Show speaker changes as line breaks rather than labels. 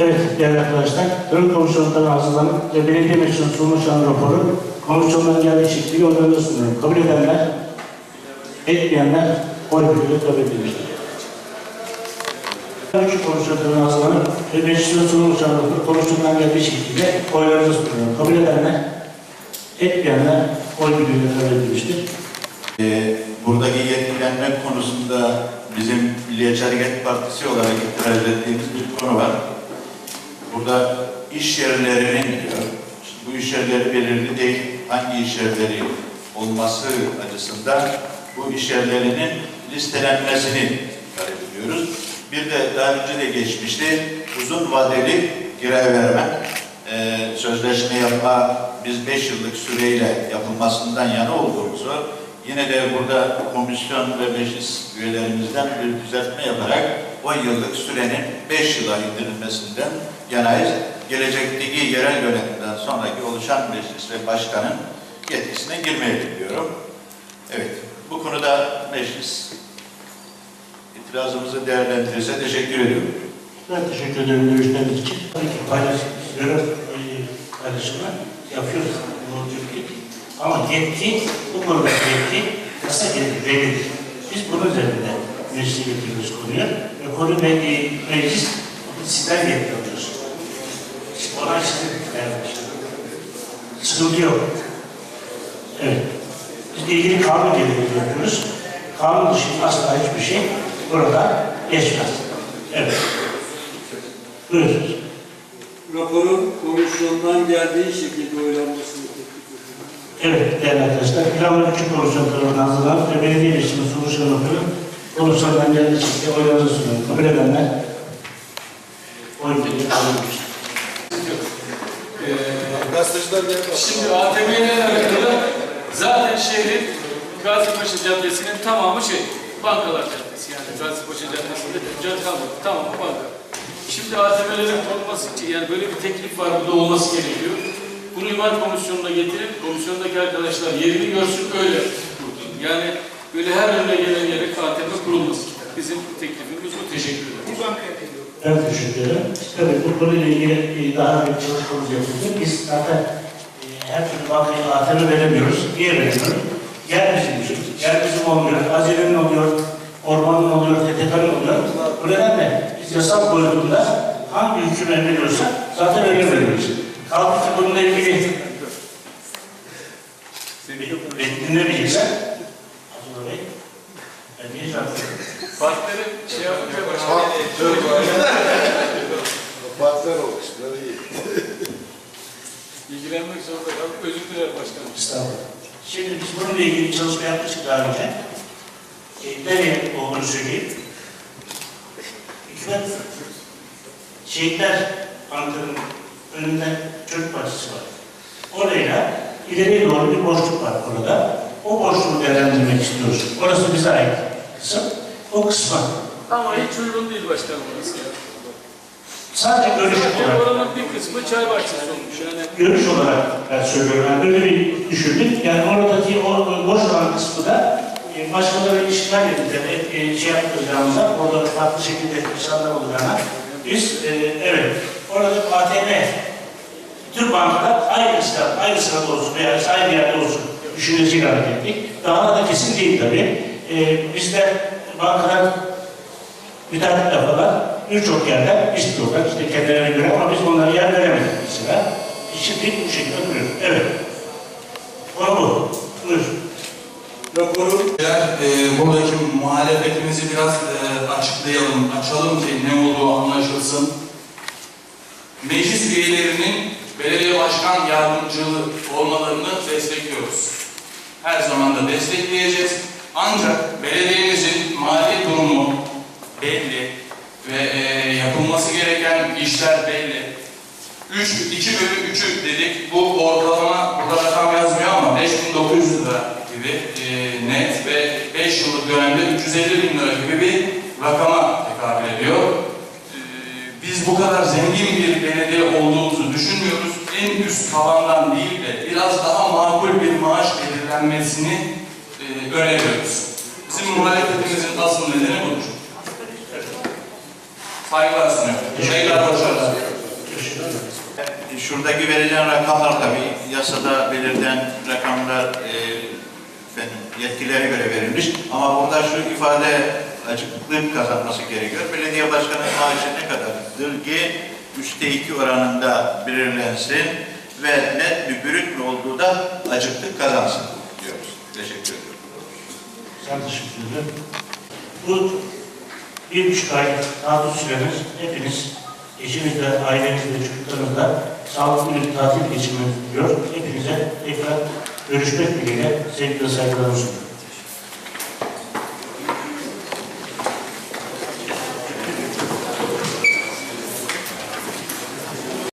Evet değerli arkadaşlar, ön komisyonundan hazırlanıp ve belediye meclisine sunmuş olan raporu komisyondan geldiği şekliyle oylarına sunuyorum. Kabul edenler, etmeyenler oy birliğiyle kabul edilmiştir. Üç komisyondan hazırlanıp ve meclisine sunmuş olan raporu komisyondan geldiği şekliyle oylarına sunuyorum. Kabul edenler, etmeyenler oy birliğiyle kabul edilmiştir.
Ee, buradaki yetkilenme konusunda bizim Milliyetçi Hareket Partisi olarak itiraz ettiğimiz bir konu var. Burada iş yerlerinin diyor, bu iş yerleri belirli değil, hangi iş yerleri olması açısından bu iş yerlerinin listelenmesini talep ediyoruz. Bir de daha önce de geçmişti, uzun vadeli kiraya verme, e, sözleşme yapma, biz 5 yıllık süreyle yapılmasından yana olduğumuzu, yine de burada komisyon ve meclis üyelerimizden bir düzeltme yaparak 10 yıllık sürenin 5 yıla indirilmesinden yanayız. Gelecekteki yerel yönetimden sonraki oluşan meclis ve başkanın yetkisine girmeyi biliyorum. Evet, bu konuda meclis itirazımızı değerlendirirse teşekkür ediyorum.
Ben teşekkür ederim görüşleriniz için. Tabii ki paylaşımı yapıyoruz. Ama yetki, bu konuda yetki yasa belirlidir. Biz bunun üzerinde meclise getiriyoruz konuyu. Ve konu meclis sizden yetki vermiş. Sıkıntı yok. Evet. Biz de ilgili kanun gereği yapıyoruz. Kanun dışında asla hiçbir şey burada geçmez. Evet. Buyurun.
Raporun komisyondan geldiği şekilde oylanmasını.
Evet değerli arkadaşlar, plan ve küçük komisyon tarafından hazırlanıp ve belediye meclisinin sunuşunu yapıyorum. Komisyondan geldiği şekilde oylarınızı sunuyorum. Kabul edenler oy birliği kabul edilmiştir.
Şimdi ATM'yle alakalı zaten şehrin Gazipaşa Caddesi'nin tamamı şey, bankalar caddesi yani Gazipaşa Caddesi'nde tüccar kalmadı, tamamı banka. Şimdi ATM'lerin kurulması için yani böyle bir teklif var, burada olması gerekiyor. Bunu imar komisyonuna getirip komisyondaki arkadaşlar yerini görsün öyle kurtun. Yani böyle her önüne gelen yere ATM kurulmasın. Bizim teklifimiz bu. Teşekkür ederim.
Ben teşekkür ederim. Tabii bu konuyla ilgili e, daha bir çalışmamız yapıldı. Biz zaten e, her türlü bankaya ATM veremiyoruz. Niye veremiyoruz? Yer bizim için. Yer bizim olmuyor. Hazinenin oluyor, ormanın oluyor, TTK'nın oluyor. Bu nedenle biz yasal boyutunda hangi hüküm emrediyorsa zaten öyle veriyoruz. Kaldı ki bununla ilgili beni dinlemeyeceksen Abdullah Bey, ben veriyorum?
Partileri şey yapınca başka
Partner olmuşlar iyi.
ilgilenmek zorunda kalıp özür dilerim başkanım.
Estağfurullah. Şimdi biz bununla ilgili bir çalışma yapmıştık daha önce. E, nereye olduğunu söyleyeyim. Hükümet Şehitler Anıtı'nın önünde çocuk bahçesi var. Orayla ileriye doğru bir boşluk var orada. O boşluğu değerlendirmek istiyoruz. Orası bize ait kısım. O
Ama hiç uygun değil başkanım orası ya.
sadece görüş olarak
oranın bir kısmı çay bahçesi olmuş yani.
görüş olarak ben söylüyorum. Yani böyle bir düşündük. Yani oradaki o boş olan kısmı da e, başkaları işgal edildi. E, şey yapacağımıza, orada farklı şekilde insanlar olacağına biz e, evet orada ATM Türk bankalar aynı sırada, aynı sırada olsun veya aynı yerde olsun düşünecek hareket ettik. Daha da kesin değil tabii. E, bizde bankalar müteahhit defalar birçok yerde istiyorlar işte kendilerine göre ama biz onlara yer veremedik mesela. Şimdi bu şekilde duruyor. Evet. Konu bu. Buyur.
Raporun
Eğer e, buradaki muhalefetimizi biraz e, açıklayalım, açalım ki ne olduğu anlaşılsın. Meclis üyelerinin belediye başkan yardımcılığı olmalarını destekliyoruz. Her zaman da destekleyeceğiz. Ancak belediyemizin mali durumu belli ve e, yapılması gereken işler belli. 3, 2 bölü 3'ü dedik. Bu ortalama, burada rakam yazmıyor ama 5900 lira gibi e, net ve 5 yıllık dönemde 350 bin lira gibi bir rakama tekabül ediyor. E, biz bu kadar zengin bir belediye olduğumuzu düşünmüyoruz. En üst tavandan değil de biraz daha makul bir maaş belirlenmesini e, öneriyoruz. Bizim muhalefetimizin asıl nedeni budur. Saygılar sunuyorum. Tekrar başarılar.
şuradaki verilen rakamlar tabii yasada belirten rakamlar e, efendim, yetkilere göre verilmiş. Ama burada şu ifade açıklık kazanması gerekiyor. Belediye başkanının maaşı ne kadardır ki 3'te 2 oranında belirlensin ve net bir brüt mü olduğu da açıklık kazansın diyoruz. Teşekkür ederim.
Ederim. Bu bir buçuk ay tatil süreniz hepiniz eşinizle, ailenizle, çocuklarınızla sağlıklı bir tatil geçirmenizi diliyor. Hepinize tekrar görüşmek dileğiyle sevgi ve saygılarımı sunuyorum.